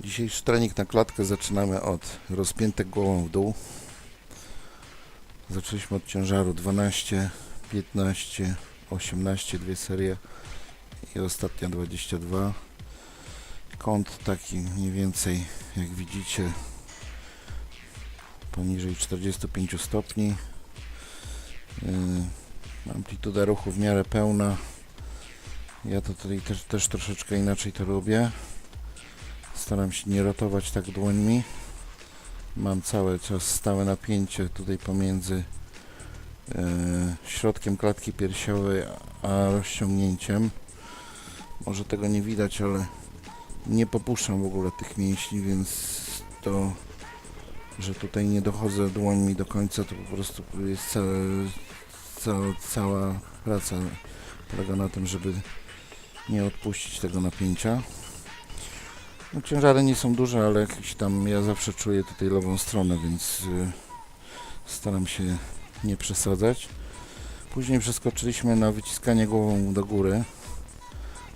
Dzisiejszy trening na klatkę zaczynamy od rozpiętek głową w dół. Zaczęliśmy od ciężaru 12, 15, 18, dwie serie i ostatnia 22. Kąt taki mniej więcej, jak widzicie, poniżej 45 stopni. Yy, Amplituda ruchu w miarę pełna. Ja to tutaj też, też troszeczkę inaczej to robię. Staram się nie rotować tak dłońmi. Mam cały czas stałe napięcie tutaj pomiędzy e, środkiem klatki piersiowej a rozciągnięciem. Może tego nie widać, ale nie popuszczam w ogóle tych mięśni, więc to, że tutaj nie dochodzę dłońmi do końca, to po prostu jest całe, cała, cała praca polega na tym, żeby nie odpuścić tego napięcia. No, ciężary nie są duże, ale jakieś tam ja zawsze czuję tutaj lewą stronę, więc y, staram się nie przesadzać. Później przeskoczyliśmy na wyciskanie głową do góry.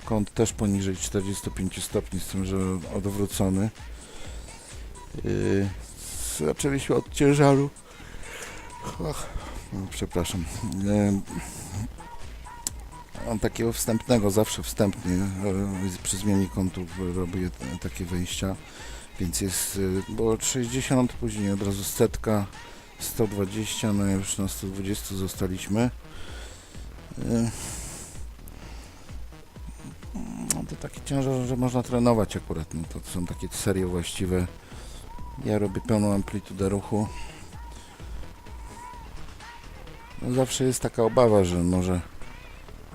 Kąt też poniżej 45 stopni, z tym, że odwrócony. Yy, zaczęliśmy od ciężaru. Och, no, przepraszam. Yy, Mam takiego wstępnego, zawsze wstępnie przy zmianie kątów robię takie wejścia, więc jest, e, było 60, później od razu setka, 120, no już na 120 zostaliśmy. E, No to taki ciężar, że można trenować akurat, no to są takie serie właściwe. Ja robię pełną amplitudę ruchu. No zawsze jest taka obawa, że może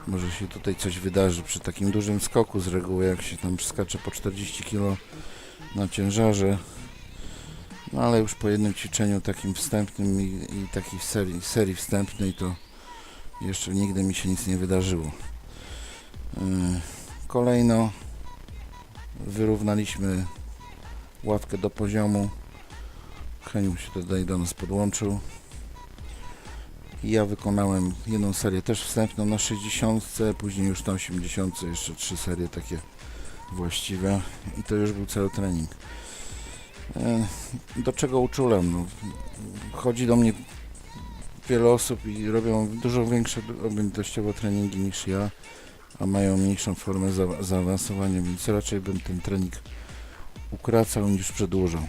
może się tutaj coś wydarzy przy takim dużym skoku z reguły, jak się tam przeskacze po 40 kg na ciężarze. No ale już po jednym ćwiczeniu takim wstępnym i, i takiej serii, serii wstępnej to jeszcze nigdy mi się nic nie wydarzyło. Yy, Kolejno wyrównaliśmy ławkę do poziomu. Heniu się tutaj do nas podłączył. I ja wykonałem jedną serię też wstępną na 60, później już na 80, jeszcze trzy serie takie właściwe i to już był cały trening. E, Do czego uczulam? No, chodzi do mnie wiele osób i robią dużo większe objętościowo treningi niż ja, a mają mniejszą formę za, zaawansowania, więc raczej bym ten trening ukracał niż przedłużał.